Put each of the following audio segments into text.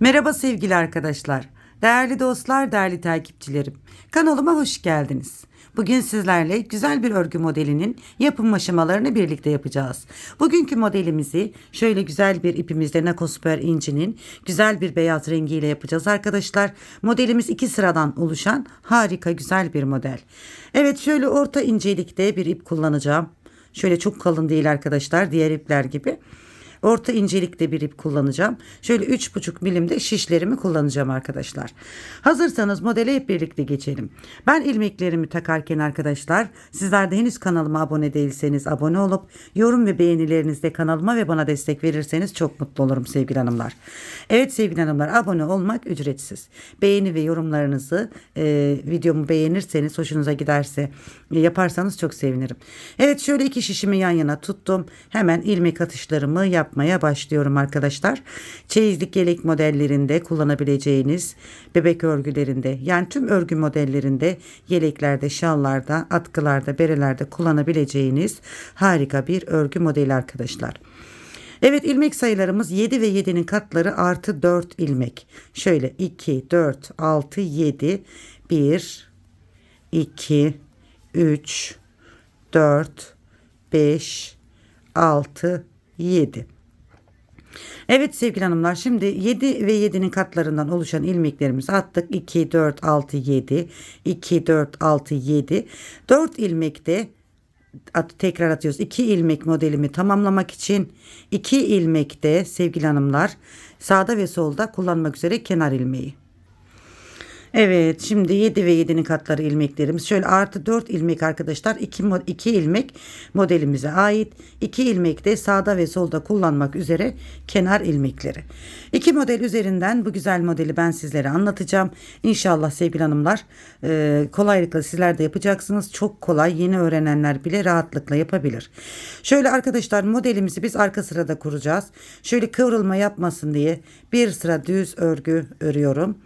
Merhaba sevgili arkadaşlar, değerli dostlar, değerli takipçilerim. Kanalıma hoş geldiniz. Bugün sizlerle güzel bir örgü modelinin yapım aşamalarını birlikte yapacağız. Bugünkü modelimizi şöyle güzel bir ipimizde Nakosper incinin güzel bir beyaz rengiyle yapacağız arkadaşlar. Modelimiz iki sıradan oluşan harika güzel bir model. Evet şöyle orta incelikte bir ip kullanacağım. Şöyle çok kalın değil arkadaşlar diğer ipler gibi. Orta incelikte bir ip kullanacağım. Şöyle 3,5 milimde şişlerimi kullanacağım arkadaşlar. Hazırsanız modele hep birlikte geçelim. Ben ilmeklerimi takarken arkadaşlar sizler de henüz kanalıma abone değilseniz abone olup yorum ve beğenilerinizle kanalıma ve bana destek verirseniz çok mutlu olurum sevgili hanımlar. Evet sevgili hanımlar abone olmak ücretsiz. Beğeni ve yorumlarınızı e, videomu beğenirseniz hoşunuza giderse e, yaparsanız çok sevinirim. Evet şöyle iki şişimi yan yana tuttum. Hemen ilmek atışlarımı yapmaya başlıyorum arkadaşlar. Çeyizlik yelek modellerinde kullanabileceğiniz bebek örgülerinde yani tüm örgü modellerinde yeleklerde, şallarda, atkılarda, berelerde kullanabileceğiniz harika bir örgü modeli arkadaşlar. Evet ilmek sayılarımız 7 ve 7'nin katları artı 4 ilmek. Şöyle 2, 4, 6, 7, 1, 2, 3, 4, 5, 6, 7. Evet sevgili hanımlar şimdi 7 ve 7'nin katlarından oluşan ilmeklerimizi attık. 2, 4, 6, 7. 2, 4, 6, 7. 4 ilmekte at, tekrar atıyoruz. 2 ilmek modelimi tamamlamak için 2 ilmekte sevgili hanımlar sağda ve solda kullanmak üzere kenar ilmeği. Evet şimdi 7 ve 7'nin katları ilmeklerimiz. Şöyle artı 4 ilmek arkadaşlar 2, 2 ilmek modelimize ait. 2 ilmek de sağda ve solda kullanmak üzere kenar ilmekleri. 2 model üzerinden bu güzel modeli ben sizlere anlatacağım. İnşallah sevgili hanımlar e, kolaylıkla sizler de yapacaksınız. Çok kolay yeni öğrenenler bile rahatlıkla yapabilir. Şöyle arkadaşlar modelimizi biz arka sırada kuracağız. Şöyle kıvrılma yapmasın diye bir sıra düz örgü örüyorum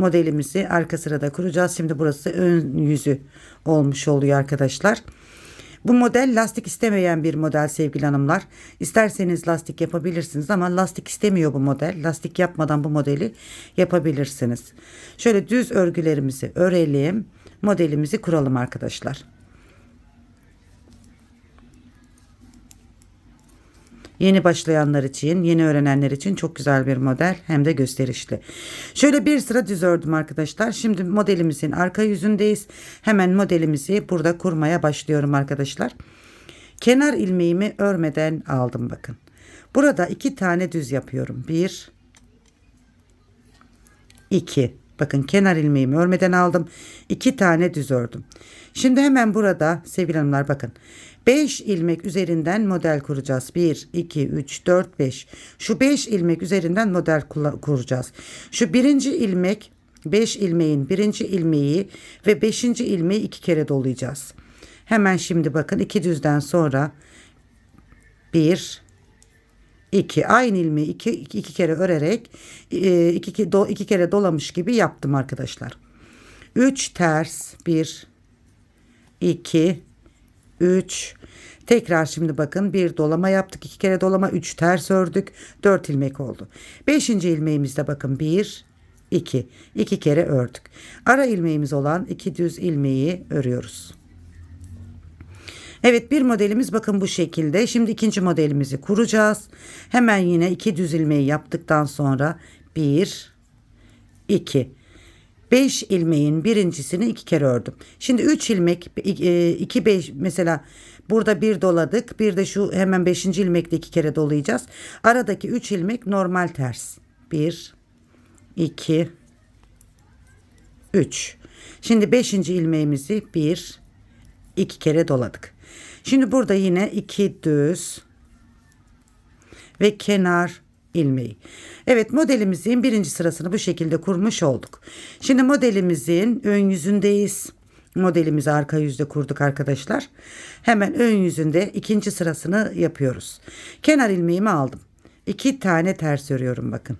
modelimizi arka sırada kuracağız. Şimdi burası ön yüzü olmuş oluyor arkadaşlar. Bu model lastik istemeyen bir model sevgili hanımlar. İsterseniz lastik yapabilirsiniz ama lastik istemiyor bu model. Lastik yapmadan bu modeli yapabilirsiniz. Şöyle düz örgülerimizi örelim. Modelimizi kuralım arkadaşlar. Yeni başlayanlar için, yeni öğrenenler için çok güzel bir model hem de gösterişli. Şöyle bir sıra düz ördüm arkadaşlar. Şimdi modelimizin arka yüzündeyiz. Hemen modelimizi burada kurmaya başlıyorum arkadaşlar. Kenar ilmeğimi örmeden aldım bakın. Burada iki tane düz yapıyorum. Bir, iki. Bakın kenar ilmeğimi örmeden aldım. iki tane düz ördüm. Şimdi hemen burada sevgili hanımlar bakın. 5 ilmek üzerinden model kuracağız. 1, 2, 3, 4, 5. Şu 5 ilmek üzerinden model kuracağız. Şu birinci ilmek 5 ilmeğin birinci ilmeği ve 5. ilmeği iki kere dolayacağız. Hemen şimdi bakın iki düzden sonra 1 2 aynı ilmeği iki, iki kere örerek e, iki, do, iki kere dolamış gibi yaptım arkadaşlar. 3 ters 1 2 3 tekrar şimdi bakın bir dolama yaptık iki kere dolama 3 ters ördük 4 ilmek oldu 5. ilmeğimizde bakın 1 2 2 kere ördük ara ilmeğimiz olan iki düz ilmeği örüyoruz Evet bir modelimiz bakın bu şekilde. Şimdi ikinci modelimizi kuracağız. Hemen yine iki düz ilmeği yaptıktan sonra 1 2 5 ilmeğin birincisini iki kere ördüm. Şimdi 3 ilmek 2 5 mesela burada bir doladık. Bir de şu hemen 5. ilmekte iki kere dolayacağız. Aradaki 3 ilmek normal ters. 1 2 3 Şimdi 5. ilmeğimizi 1 2 kere doladık. Şimdi burada yine 2 düz ve kenar ilmeği. Evet modelimizin birinci sırasını bu şekilde kurmuş olduk. Şimdi modelimizin ön yüzündeyiz. Modelimizi arka yüzde kurduk arkadaşlar. Hemen ön yüzünde ikinci sırasını yapıyoruz. Kenar ilmeğimi aldım. İki tane ters örüyorum bakın.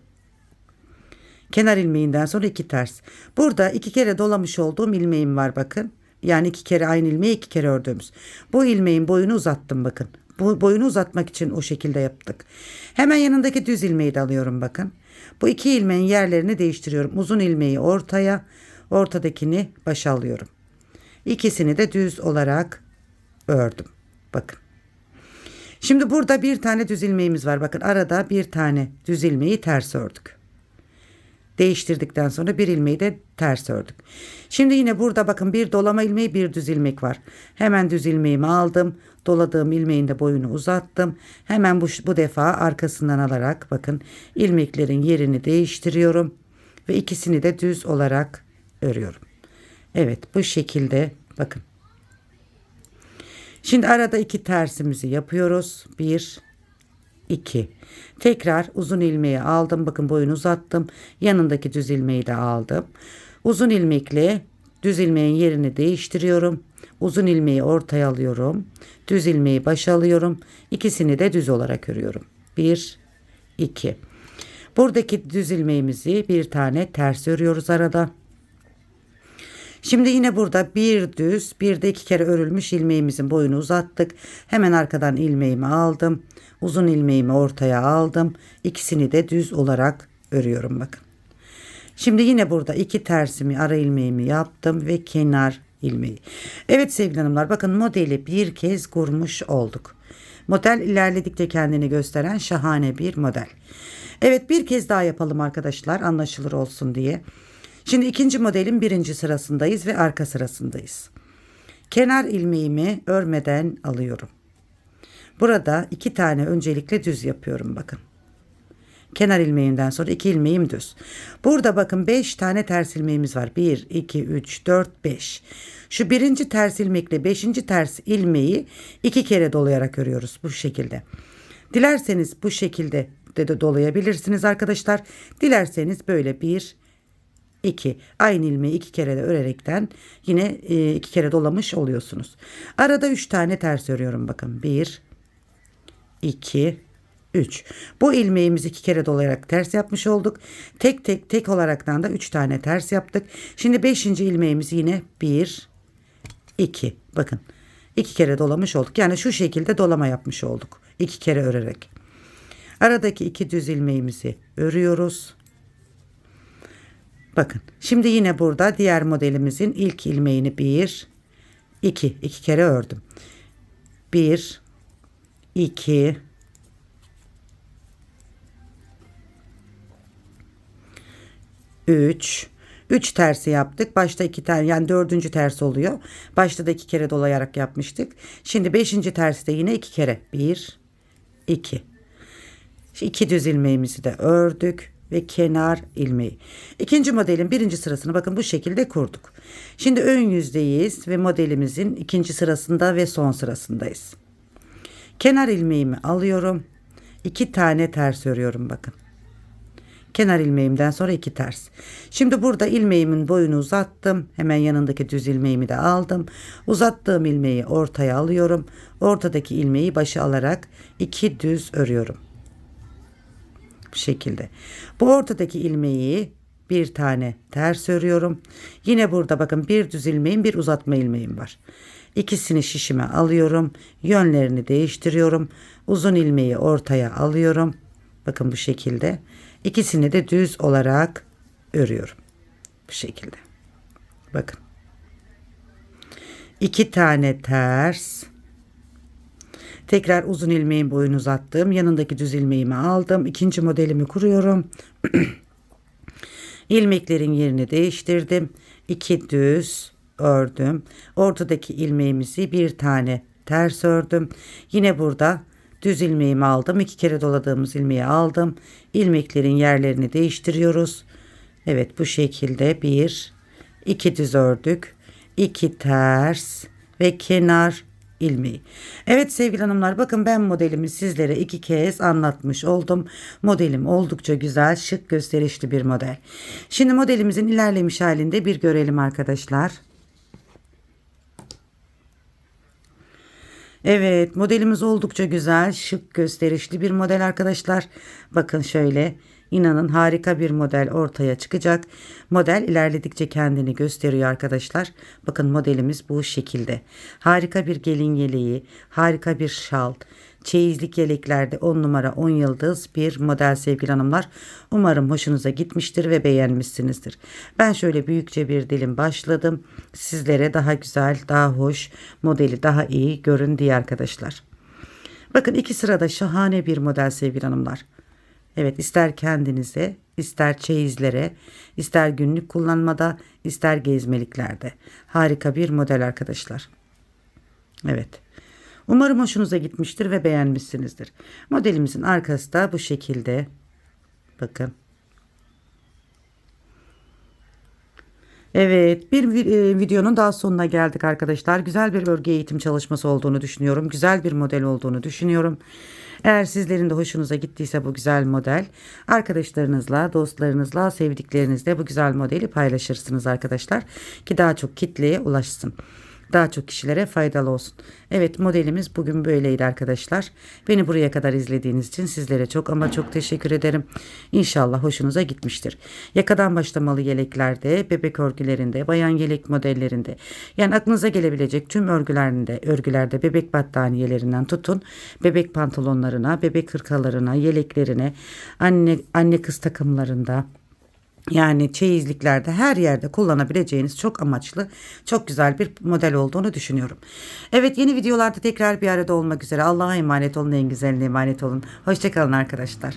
Kenar ilmeğinden sonra iki ters. Burada iki kere dolamış olduğum ilmeğim var bakın. Yani iki kere aynı ilmeği iki kere ördüğümüz. Bu ilmeğin boyunu uzattım bakın. Bu boyunu uzatmak için o şekilde yaptık. Hemen yanındaki düz ilmeği de alıyorum bakın. Bu iki ilmeğin yerlerini değiştiriyorum. Uzun ilmeği ortaya, ortadakini başa alıyorum. İkisini de düz olarak ördüm. Bakın. Şimdi burada bir tane düz ilmeğimiz var. Bakın arada bir tane düz ilmeği ters ördük. Değiştirdikten sonra bir ilmeği de ters ördük. Şimdi yine burada bakın bir dolama ilmeği bir düz ilmek var. Hemen düz ilmeğimi aldım. Doladığım ilmeğin de boyunu uzattım. Hemen bu, bu defa arkasından alarak bakın ilmeklerin yerini değiştiriyorum. Ve ikisini de düz olarak örüyorum. Evet bu şekilde bakın. Şimdi arada iki tersimizi yapıyoruz. Bir, iki. Tekrar uzun ilmeği aldım. Bakın boyunu uzattım. Yanındaki düz ilmeği de aldım. Uzun ilmekle düz ilmeğin yerini değiştiriyorum. Uzun ilmeği ortaya alıyorum. Düz ilmeği başa alıyorum. İkisini de düz olarak örüyorum. Bir, iki. Buradaki düz ilmeğimizi bir tane ters örüyoruz arada. Şimdi yine burada bir düz bir de iki kere örülmüş ilmeğimizin boyunu uzattık. Hemen arkadan ilmeğimi aldım. Uzun ilmeğimi ortaya aldım. İkisini de düz olarak örüyorum bakın. Şimdi yine burada iki tersimi ara ilmeğimi yaptım ve kenar ilmeği. Evet sevgili hanımlar bakın modeli bir kez kurmuş olduk. Model ilerledikçe kendini gösteren şahane bir model. Evet bir kez daha yapalım arkadaşlar anlaşılır olsun diye. Şimdi ikinci modelin birinci sırasındayız ve arka sırasındayız. Kenar ilmeğimi örmeden alıyorum. Burada iki tane öncelikle düz yapıyorum bakın. Kenar ilmeğinden sonra iki ilmeğim düz. Burada bakın 5 tane ters ilmeğimiz var. 1, 2, 3, 4, 5. Şu birinci ters ilmekle beşinci ters ilmeği iki kere dolayarak örüyoruz bu şekilde. Dilerseniz bu şekilde de, de dolayabilirsiniz arkadaşlar. Dilerseniz böyle bir 2. Aynı ilmeği iki kere de örerekten yine e, iki kere dolamış oluyorsunuz. Arada 3 tane ters örüyorum bakın. 1 2 3. Bu ilmeğimizi iki kere dolayarak ters yapmış olduk. Tek tek tek olaraktan da 3 tane ters yaptık. Şimdi 5. ilmeğimizi yine 1 2 bakın. iki kere dolamış olduk. Yani şu şekilde dolama yapmış olduk. iki kere örerek. Aradaki iki düz ilmeğimizi örüyoruz. Bakın şimdi yine burada diğer modelimizin ilk ilmeğini bir, iki, iki kere ördüm. Bir, iki, üç, üç tersi yaptık. Başta iki tane yani dördüncü ters oluyor. Başta da iki kere dolayarak yapmıştık. Şimdi beşinci tersi de yine iki kere. Bir, iki. İki düz ilmeğimizi de ördük ve kenar ilmeği. İkinci modelin birinci sırasını bakın bu şekilde kurduk. Şimdi ön yüzdeyiz ve modelimizin ikinci sırasında ve son sırasındayız. Kenar ilmeğimi alıyorum. İki tane ters örüyorum bakın. Kenar ilmeğimden sonra iki ters. Şimdi burada ilmeğimin boyunu uzattım. Hemen yanındaki düz ilmeğimi de aldım. Uzattığım ilmeği ortaya alıyorum. Ortadaki ilmeği başa alarak iki düz örüyorum bu şekilde. Bu ortadaki ilmeği bir tane ters örüyorum. Yine burada bakın bir düz ilmeğim bir uzatma ilmeğim var. İkisini şişime alıyorum. Yönlerini değiştiriyorum. Uzun ilmeği ortaya alıyorum. Bakın bu şekilde. İkisini de düz olarak örüyorum. Bu şekilde. Bakın. İki tane ters Tekrar uzun ilmeğin boyunu uzattım. Yanındaki düz ilmeğimi aldım. İkinci modelimi kuruyorum. ilmeklerin yerini değiştirdim. İki düz ördüm. Ortadaki ilmeğimizi bir tane ters ördüm. Yine burada düz ilmeğimi aldım. İki kere doladığımız ilmeği aldım. İlmeklerin yerlerini değiştiriyoruz. Evet bu şekilde bir, iki düz ördük. iki ters ve kenar ilmeği. Evet sevgili hanımlar bakın ben modelimi sizlere iki kez anlatmış oldum. Modelim oldukça güzel, şık, gösterişli bir model. Şimdi modelimizin ilerlemiş halinde bir görelim arkadaşlar. Evet modelimiz oldukça güzel, şık, gösterişli bir model arkadaşlar. Bakın şöyle İnanın harika bir model ortaya çıkacak. Model ilerledikçe kendini gösteriyor arkadaşlar. Bakın modelimiz bu şekilde. Harika bir gelin yeleği, harika bir şal, çeyizlik yeleklerde 10 numara 10 yıldız bir model sevgili hanımlar. Umarım hoşunuza gitmiştir ve beğenmişsinizdir. Ben şöyle büyükçe bir dilim başladım. Sizlere daha güzel, daha hoş, modeli daha iyi görün diye arkadaşlar. Bakın iki sırada şahane bir model sevgili hanımlar. Evet ister kendinize, ister çeyizlere, ister günlük kullanmada, ister gezmeliklerde. Harika bir model arkadaşlar. Evet. Umarım hoşunuza gitmiştir ve beğenmişsinizdir. Modelimizin arkası da bu şekilde. Bakın. Evet bir e, videonun daha sonuna geldik arkadaşlar. Güzel bir örgü eğitim çalışması olduğunu düşünüyorum. Güzel bir model olduğunu düşünüyorum. Eğer sizlerin de hoşunuza gittiyse bu güzel model arkadaşlarınızla, dostlarınızla, sevdiklerinizle bu güzel modeli paylaşırsınız arkadaşlar. Ki daha çok kitleye ulaşsın daha çok kişilere faydalı olsun. Evet modelimiz bugün böyleydi arkadaşlar. Beni buraya kadar izlediğiniz için sizlere çok ama çok teşekkür ederim. İnşallah hoşunuza gitmiştir. Yakadan başlamalı yeleklerde, bebek örgülerinde, bayan yelek modellerinde yani aklınıza gelebilecek tüm örgülerinde, örgülerde bebek battaniyelerinden tutun bebek pantolonlarına, bebek hırkalarına, yeleklerine, anne anne kız takımlarında yani çeyizliklerde her yerde kullanabileceğiniz çok amaçlı, çok güzel bir model olduğunu düşünüyorum. Evet yeni videolarda tekrar bir arada olmak üzere. Allah'a emanet olun, en güzeline emanet olun. Hoşçakalın arkadaşlar.